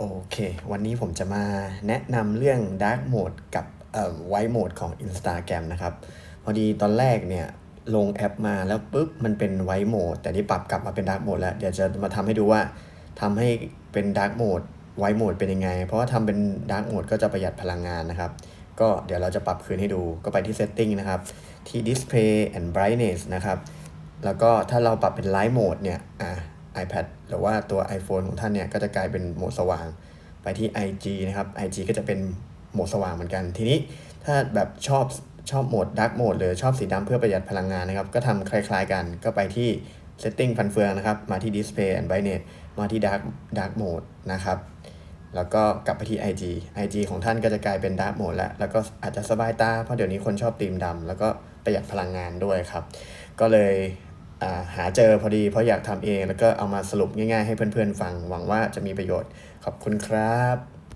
โอเค วันนี้ผมจะมาแนะนำเรื่อง Dark Mode กับเอ่อ White Mode ของ Instagram นะครับ พอดีตอนแรกเนี่ยลงแอปมาแล้วปุ๊บมันเป็น White Mode แต่นี่ปรับกลับมาเป็น Dark Mode แล้ว เดี๋ยวจะมาทำให้ดูว่าทำให้เป็น Dark Mode White Mode เป็นยังไง เพราะว่าทำเป็น Dark Mode ก็จะประหยัดพลังงานนะครับ ก็เดี๋ยวเราจะปรับคืนให้ดูก็ไปที่ Setting นะครับ ที่ Display and Brightness นะครับ แล้วก็ถ้าเราปรับเป็น Light Mode เนี่ยอ่า iPad หรือว่าตัว iPhone ของท่านเนี่ยก็จะกลายเป็นโหมดสว่าง ไปที่ IG นะครับ IG ก็จะเป็นโหมดสว่างเหมือนกัน ทีนี้ถ้าแบบชอบชอบโหมด Dark Mode หรือชอบสีดำเพื่อประหยัดพลังงานนะครับ ก็ทำคล้ายๆกันก็ไปที่ Setting ฟันเฟืองนะครับ มาที่ Display and Brightness มาที่ Dark Dark Mode นะครับแล้วก็กลับไปที่ IG IG ของท่านก็จะกลายเป็น Dark Mode แล้ว แล้วก็อาจจะสบายตา เพราะเดี๋ยวนี้คนชอบธีมดำ แล้วก็ประหยัดพลังงานด้วยครับ ก็เลย หาเจอพอดีเพราะอยากทำเอง แล้วก็เอามาสรุปง่ายๆให้เพื่อนๆฟัง หวังว่าจะมีประโยชน์ ขอบคุณครับ